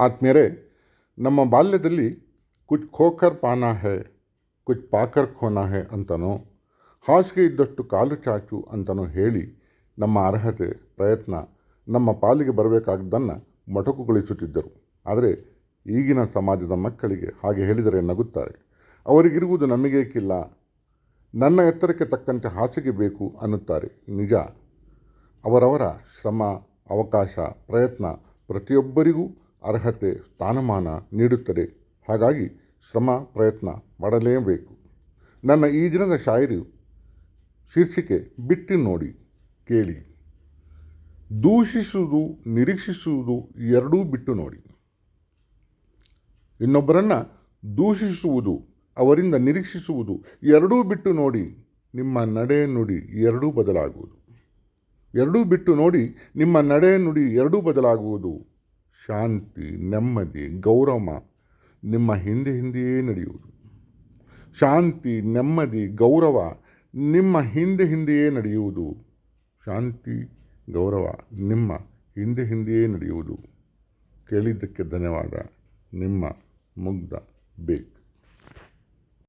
ಆತ್ಮೀಯರೇ, ನಮ್ಮ ಬಾಲ್ಯದಲ್ಲಿ ಕುಚ್ ಖೋಕರ್ ಪಾನ ಹೇ, ಕುಚ್ ಪಾಕರ್ ಖೋನ ಹೇ ಅಂತನೋ, ಹಾಸಿಗೆ ಇದ್ದಷ್ಟು ಕಾಲು ಚಾಚು ಅಂತನೋ ಹೇಳಿ ನಮ್ಮ ಅರ್ಹತೆ, ಪ್ರಯತ್ನ, ನಮ್ಮ ಪಾಲಿಗೆ ಬರಬೇಕಾದ್ದನ್ನು ಮೊಟಕುಗೊಳಿಸುತ್ತಿದ್ದರು. ಆದರೆ ಈಗಿನ ಸಮಾಜದ ಮಕ್ಕಳಿಗೆ ಹಾಗೆ ಹೇಳಿದರೆ ನಗುತ್ತಾರೆ. ಅವರಿಗಿರುವುದು ನಮಗೇಕಿಲ್ಲ, ನನ್ನ ಎತ್ತರಕ್ಕೆ ತಕ್ಕಂತೆ ಹಾಸಿಗೆ ಬೇಕು ಅನ್ನುತ್ತಾರೆ. ನಿಜ, ಅವರವರ ಶ್ರಮ, ಅವಕಾಶ, ಪ್ರಯತ್ನ ಪ್ರತಿಯೊಬ್ಬರಿಗೂ ಅರ್ಹತೆ, ಸ್ಥಾನಮಾನ ನೀಡುತ್ತದೆ. ಹಾಗಾಗಿ ಶ್ರಮ, ಪ್ರಯತ್ನ ಮಾಡಲೇಬೇಕು. ನನ್ನ ಈ ದಿನದ ಶಾಯರಿ ಶೀರ್ಷಿಕೆ ಬಿಟ್ಟು ನೋಡಿ ಕೇಳಿ. ದೂಷಿಸುವುದು, ನಿರೀಕ್ಷಿಸುವುದು ಎರಡೂ ಬಿಟ್ಟು ನೋಡಿ. ಇನ್ನೊಬ್ಬರನ್ನು ದೂಷಿಸುವುದು, ಅವರಿಂದ ನಿರೀಕ್ಷಿಸುವುದು ಎರಡೂ ಬಿಟ್ಟು ನೋಡಿ ನಿಮ್ಮ ನಡೆ ನುಡಿ ಎರಡೂ ಬದಲಾಗುವುದು. ಎರಡೂ ಬಿಟ್ಟು ನೋಡಿ ನಿಮ್ಮ ನಡೆ ನುಡಿ ಎರಡೂ ಬದಲಾಗುವುದು. ಶಾಂತಿ, ನೆಮ್ಮದಿ ಗೌರವ ನಿಮ್ಮ ಹಿಂದೆ ಹಿಂದೆಯೇ ನಡೆಯುವುದು. ಶಾಂತಿ, ನೆಮ್ಮದಿ, ಗೌರವ ನಿಮ್ಮ ಹಿಂದೆ ಹಿಂದೆಯೇ ನಡೆಯುವುದು. ಶಾಂತಿ, ಗೌರವ ನಿಮ್ಮ ಹಿಂದೆ ಹಿಂದೆಯೇ ನಡೆಯುವುದು. ಕೇಳಿದ್ದಕ್ಕೆ ಧನ್ಯವಾದ. ನಿಮ್ಮ ಮುಗ್ಧ ಬೇಕ್.